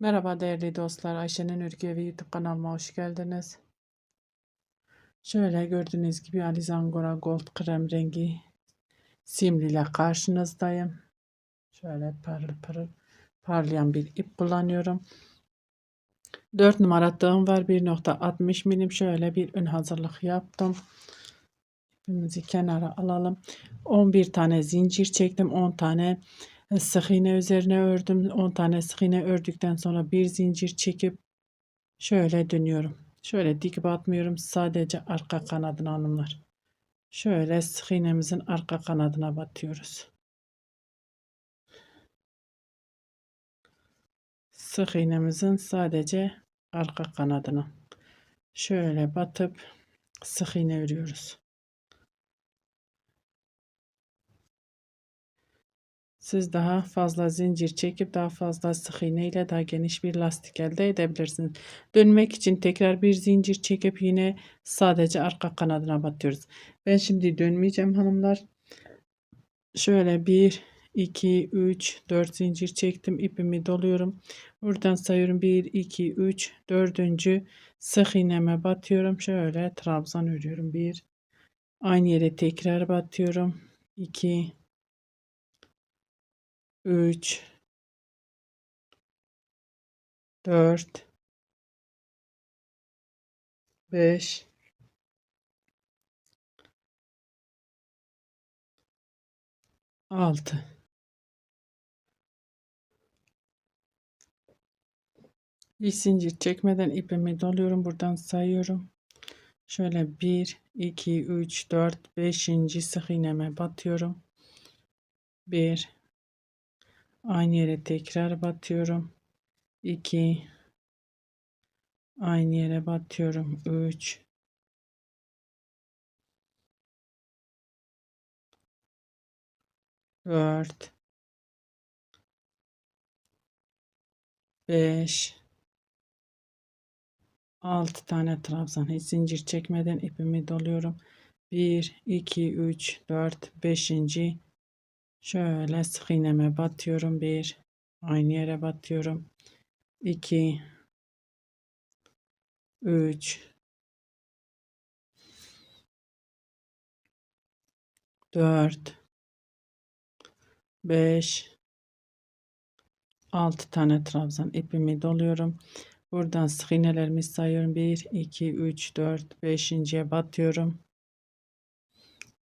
Merhaba değerli dostlar. Ayşe'nin Ürkü Evi YouTube kanalıma hoş geldiniz. Şöyle gördüğünüz gibi Alizangora Gold krem rengi simli ile karşınızdayım. Şöyle parıl parıl parlayan bir ip kullanıyorum. 4 numara tığım var. 1.60 milim şöyle bir ön hazırlık yaptım. İpimizi kenara alalım. 11 tane zincir çektim. 10 tane sık iğne üzerine ördüm. 10 tane sık iğne ördükten sonra bir zincir çekip şöyle dönüyorum. Şöyle dik batmıyorum. Sadece arka kanadına hanımlar. Şöyle sık iğnemizin arka kanadına batıyoruz. Sık iğnemizin sadece arka kanadına. Şöyle batıp sık iğne örüyoruz. Siz daha fazla zincir çekip daha fazla sık iğne ile daha geniş bir lastik elde edebilirsiniz. Dönmek için tekrar bir zincir çekip yine sadece arka kanadına batıyoruz. Ben şimdi dönmeyeceğim hanımlar. Şöyle 1, 2, 3, 4 zincir çektim. ipimi doluyorum. Buradan sayıyorum 1, 2, 3, 4. sık iğneme batıyorum. Şöyle trabzan örüyorum. 1, aynı yere tekrar batıyorum. 2, 3 4 5 6 Bir zincir çekmeden ipimi doluyorum. Buradan sayıyorum. Şöyle 1, 2, 3, 4, 5. sık iğneme batıyorum. 1, Aynı yere tekrar batıyorum. 2 Aynı yere batıyorum. 3 4 5 6 tane trabzan hiç zincir çekmeden ipimi doluyorum. 1 2 3 4 5. Şöyle sık iğneme batıyorum. Bir. Aynı yere batıyorum. 2 3 4 5 6 tane trabzan ipimi doluyorum. Buradan sık iğnelerimi sayıyorum. 1 2 3 4 5.'ye batıyorum.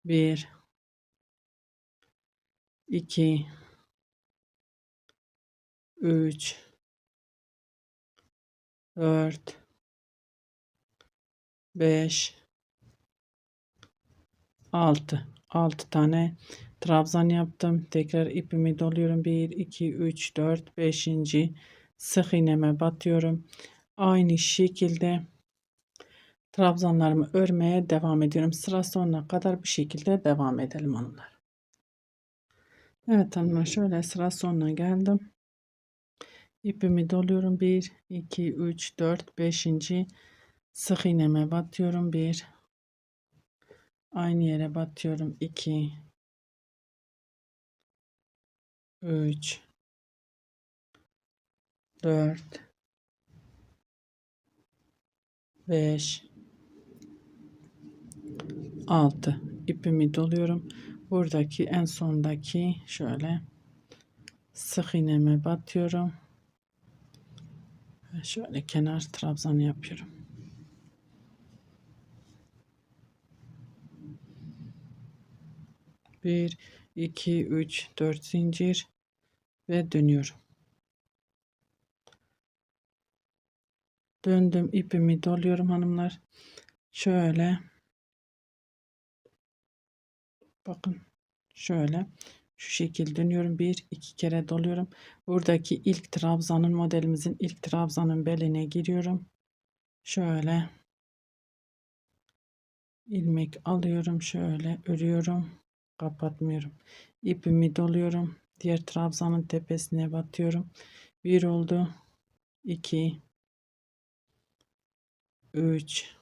1 2 3 4 5 6 6 tane trabzan yaptım. Tekrar ipimi doluyorum. 1 2 3 4 5. sık iğneme batıyorum. Aynı şekilde trabzanlarımı örmeye devam ediyorum. Sıra sonuna kadar bu şekilde devam edelim onlar. Evet hanımlar şöyle sıra sonuna geldim. İpimi doluyorum. 1, 2, 3, 4, 5. sık iğneme batıyorum. 1, aynı yere batıyorum. 2, 3, 4, 5, 6. ipimi doluyorum buradaki en sondaki şöyle sık iğneme batıyorum. Şöyle kenar trabzan yapıyorum. Bir, iki, üç, dört zincir ve dönüyorum. Döndüm ipimi doluyorum hanımlar. Şöyle Bakın şöyle şu şekilde dönüyorum. Bir iki kere doluyorum. Buradaki ilk trabzanın modelimizin ilk trabzanın beline giriyorum. Şöyle ilmek alıyorum. Şöyle örüyorum. Kapatmıyorum. İpimi doluyorum. Diğer trabzanın tepesine batıyorum. Bir oldu. 2 3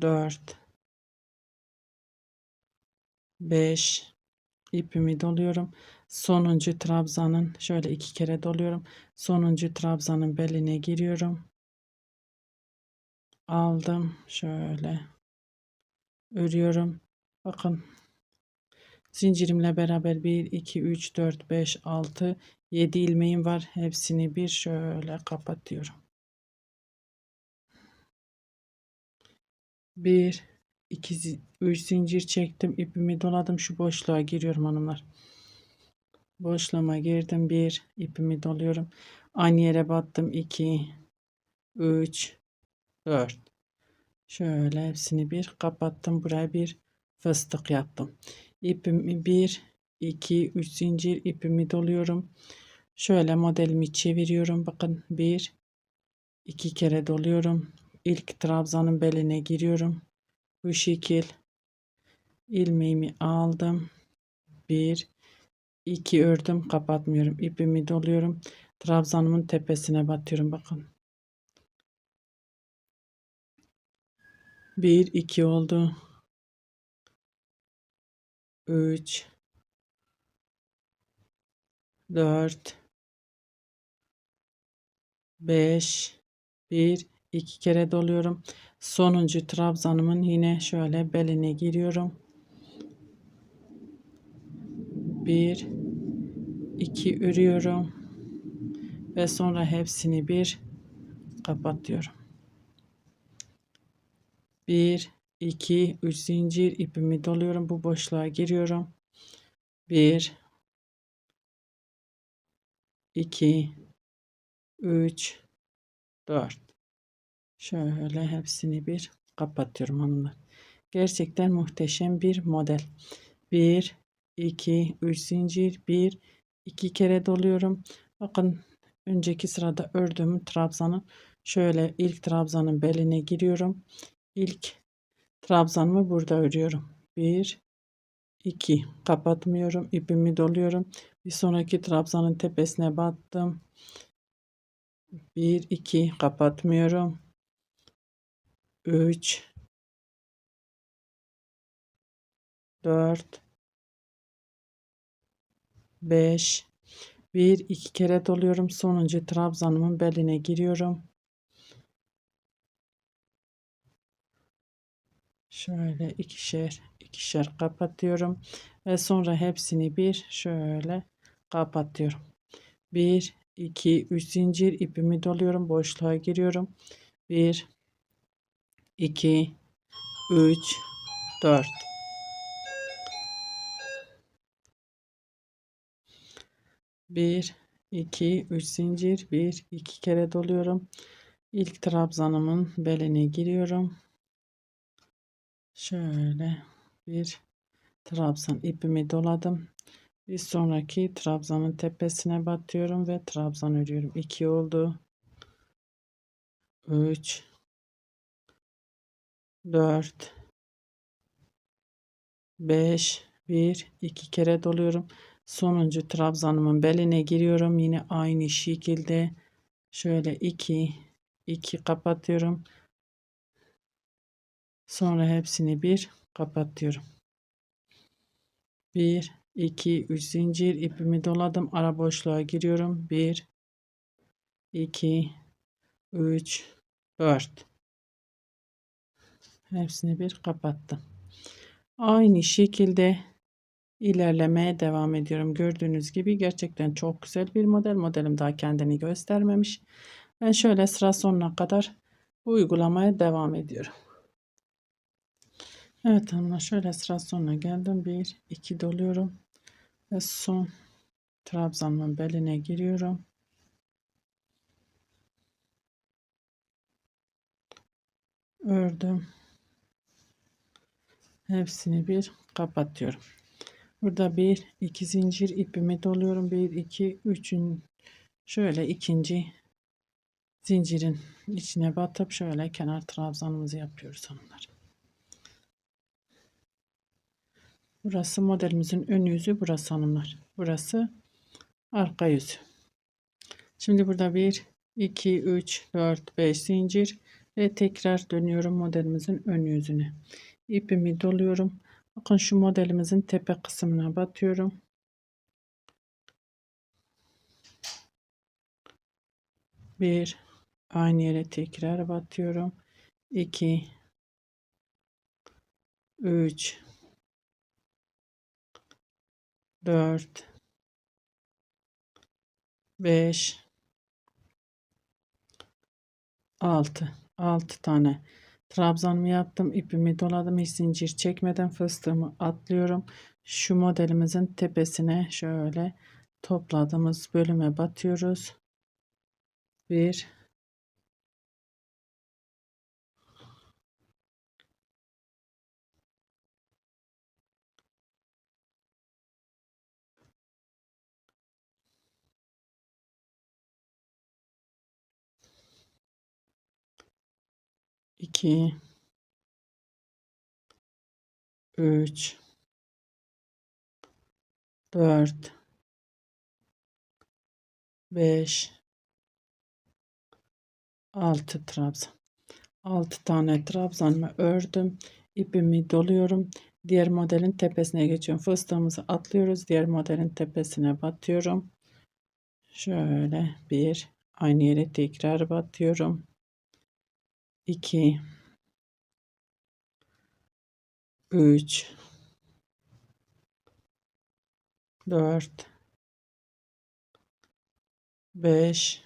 4 5 ipimi doluyorum. sonuncu trabzanın şöyle iki kere doluyorum. Sonuncu trabzanın beline giriyorum. Aldım şöyle örüyorum. Bakın zincirimle beraber 1 2 3 4 5 6 7 ilmeğim var. Hepsini bir şöyle kapatıyorum. 1 2 3 zincir çektim. ipimi doladım. Şu boşluğa giriyorum hanımlar. Boşluğuma girdim. 1 ipimi doluyorum. Aynı yere battım. 2 3 4 Şöyle hepsini bir kapattım. Buraya bir fıstık yaptım. İpimi 1 2 3 zincir ipimi doluyorum. Şöyle modelimi çeviriyorum. Bakın 1 2 kere doluyorum. İlk trabzanın beline giriyorum. Bu şekil ilmeğimi aldım. 1 2 ördüm kapatmıyorum. İpimi doluyorum. Trabzanımın tepesine batıyorum bakın. 1 2 oldu. 3 4 5 1 2 kere doluyorum. Sonuncu trabzanımın yine şöyle beline giriyorum. 1 2 örüyorum ve sonra hepsini bir kapatıyorum. 1 2 3 zincir ipimi doluyorum. Bu boşluğa giriyorum. 1 2 3 4 Şöyle hepsini bir kapatıyorum hanımlar. Gerçekten muhteşem bir model. 1 2 3 zincir 1 2 kere doluyorum. Bakın önceki sırada ördüğüm trabzanı şöyle ilk trabzanın beline giriyorum. İlk trabzanımı burada örüyorum. 1 2 kapatmıyorum. ipimi doluyorum. Bir sonraki trabzanın tepesine battım. 1 2 kapatmıyorum. 3 4 5 1 2 kere doluyorum. Sonuncu trabzanımın beline giriyorum. Şöyle ikişer ikişer kapatıyorum ve sonra hepsini bir şöyle kapatıyorum. 1 2 3 zincir ipimi doluyorum. Boşluğa giriyorum. 1 2 3 4 1 2 3 zincir 1 2 kere doluyorum. İlk trabzanımın beline giriyorum. Şöyle bir trabzan ipimi doladım. Bir sonraki trabzanın tepesine batıyorum ve trabzan örüyorum. 2 oldu. 3 4 5 1 2 kere doluyorum. Sonuncu trabzanımın beline giriyorum. Yine aynı şekilde şöyle 2 2 kapatıyorum. Sonra hepsini bir kapatıyorum. 1 2 3 zincir ipimi doladım. Ara boşluğa giriyorum. 1 2 3 4 Hepsini bir kapattım. Aynı şekilde ilerlemeye devam ediyorum. Gördüğünüz gibi gerçekten çok güzel bir model. Modelim daha kendini göstermemiş. Ben şöyle sıra sonuna kadar uygulamaya devam ediyorum. Evet hanımlar şöyle sıra sonuna geldim. 1 2 doluyorum. Ve son trabzanın beline giriyorum. Ördüm. Hepsini bir kapatıyorum. Burada bir iki zincir ipimi doluyorum. Bir iki üçün şöyle ikinci zincirin içine batıp şöyle kenar trabzanımızı yapıyoruz hanımlar. Burası modelimizin ön yüzü burası hanımlar. Burası arka yüzü. Şimdi burada 1 2 3 4 5 zincir ve tekrar dönüyorum modelimizin ön yüzüne ipimi doluyorum. Bakın şu modelimizin tepe kısmına batıyorum. Bir aynı yere tekrar batıyorum. 2 3 4 5 6 6 tane trabzanımı yaptım ipimi doladım hiç zincir çekmeden fıstığımı atlıyorum. Şu modelimizin tepesine şöyle topladığımız bölüme batıyoruz. 1 2 3 4 5 6 trabzan. 6 tane trabzanımı ördüm. İpimi doluyorum. Diğer modelin tepesine geçiyorum. Fıstığımızı atlıyoruz. Diğer modelin tepesine batıyorum. Şöyle bir aynı yere tekrar batıyorum 2 3 4 5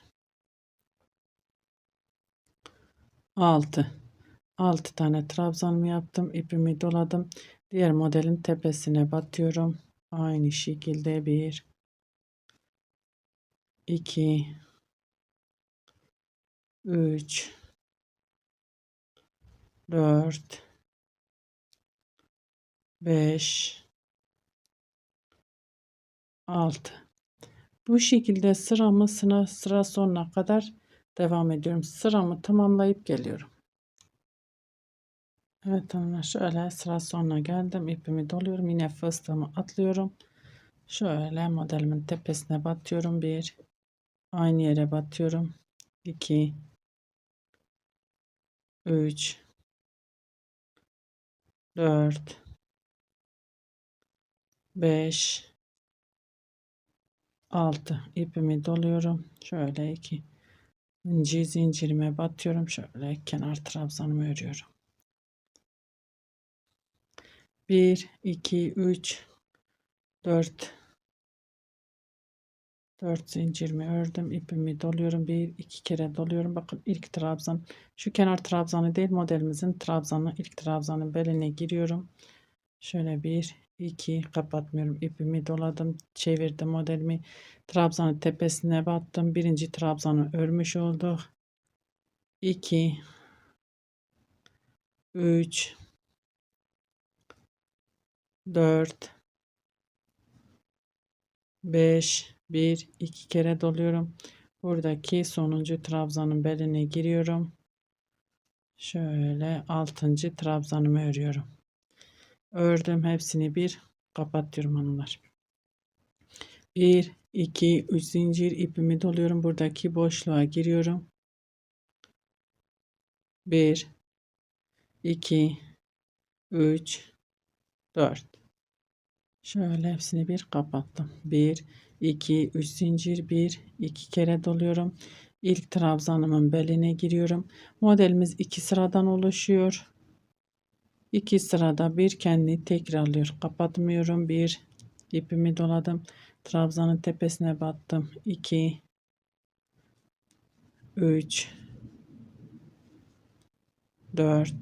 6 6 tane trabzanımı yaptım ipimi doladım. Diğer modelin tepesine batıyorum. Aynı şekilde 1 2 3 4 5 6 bu şekilde sıramı sıra, sıra sonuna kadar devam ediyorum. Sıramı tamamlayıp geliyorum. Evet hanımlar şöyle sıra sonuna geldim. ipimi doluyorum. Yine fıstığımı atlıyorum. Şöyle modelimin tepesine batıyorum. Bir aynı yere batıyorum. 2 3 4 5 6 ipimi doluyorum. Şöyle iki inci zincirime batıyorum. Şöyle kenar trabzanımı örüyorum. 1 2 3 4 4 zincirimi ördüm. ipimi doluyorum. Bir iki kere doluyorum. Bakın ilk trabzan şu kenar trabzanı değil modelimizin trabzanı ilk trabzanın beline giriyorum. Şöyle bir iki kapatmıyorum. ipimi doladım. Çevirdim modelimi. Trabzanın tepesine battım. Birinci trabzanı örmüş olduk. 2 3 4 5 1 2 kere doluyorum. Buradaki sonuncu trabzanın beline giriyorum. Şöyle 6. trabzanımı örüyorum. Ördüm hepsini bir kapatıyorum hanımlar. 1 2 3 zincir ipimi doluyorum. Buradaki boşluğa giriyorum. 1 2 3 4 Şöyle hepsini bir kapattım. 1 2 3 zincir 1 2 kere doluyorum. İlk trabzanımın beline giriyorum. Modelimiz iki sıradan oluşuyor. İki sırada bir kendi tekrarlıyor. Kapatmıyorum. Bir ipimi doladım. Trabzanın tepesine battım. 2 3 4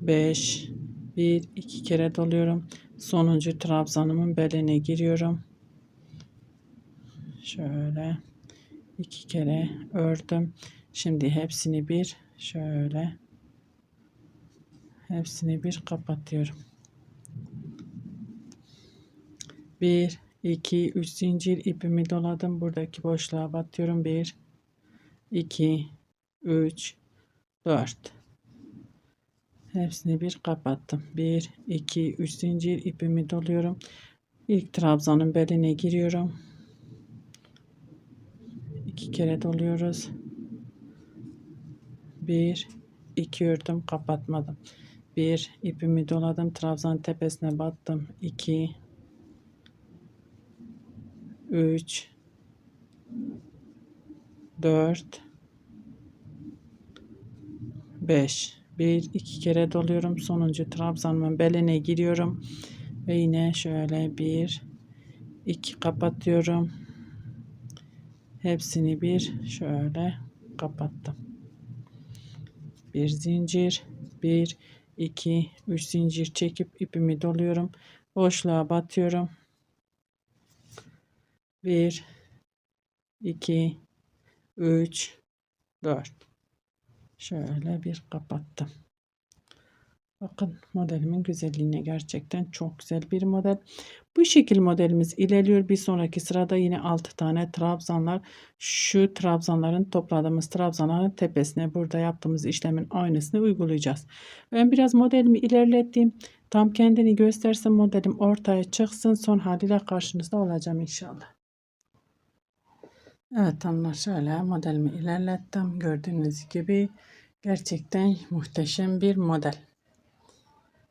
5 1 2 kere doluyorum. Sonuncu trabzanımın beline giriyorum. Şöyle iki kere ördüm. Şimdi hepsini bir şöyle hepsini bir kapatıyorum. 1 2 3 zincir ipimi doladım. Buradaki boşluğa batıyorum. 1 2 3 4 Hepsini bir kapattım. 1 2 3 zincir ipimi doluyorum. İlk trabzanın beline giriyorum. iki kere doluyoruz. 1 2 ördüm kapatmadım. 1 ipimi doladım. Trabzan tepesine battım. 2 3 4 5 bir iki kere doluyorum sonuncu trabzanımın beline giriyorum. Ve yine şöyle bir iki kapatıyorum. Hepsini bir şöyle kapattım. Bir zincir bir iki üç zincir çekip ipimi doluyorum. Boşluğa batıyorum. Bir 2 3 4 şöyle bir kapattım. Bakın modelimin güzelliğine gerçekten çok güzel bir model. Bu şekil modelimiz ilerliyor. Bir sonraki sırada yine 6 tane trabzanlar. Şu trabzanların topladığımız trabzanların tepesine burada yaptığımız işlemin aynısını uygulayacağız. Ben biraz modelimi ilerlettim. Tam kendini göstersin modelim ortaya çıksın. Son haliyle karşınızda olacağım inşallah. Evet hanımlar şöyle modelimi ilerlettim. Gördüğünüz gibi gerçekten muhteşem bir model.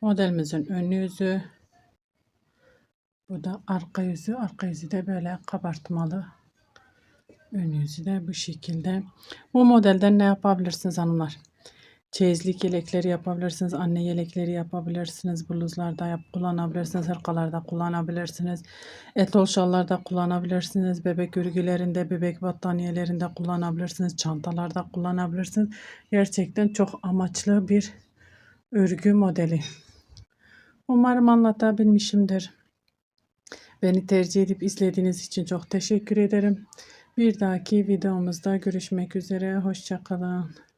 Modelimizin ön yüzü. Bu da arka yüzü. Arka yüzü de böyle kabartmalı. Ön yüzü de bu şekilde. Bu modelden ne yapabilirsiniz hanımlar? Çeyizlik yelekleri yapabilirsiniz. Anne yelekleri yapabilirsiniz. Bluzlarda yap kullanabilirsiniz. Hırkalarda kullanabilirsiniz. Etol şallarda kullanabilirsiniz. Bebek örgülerinde, bebek battaniyelerinde kullanabilirsiniz. Çantalarda kullanabilirsiniz. Gerçekten çok amaçlı bir örgü modeli. Umarım anlatabilmişimdir. Beni tercih edip izlediğiniz için çok teşekkür ederim. Bir dahaki videomuzda görüşmek üzere. Hoşçakalın.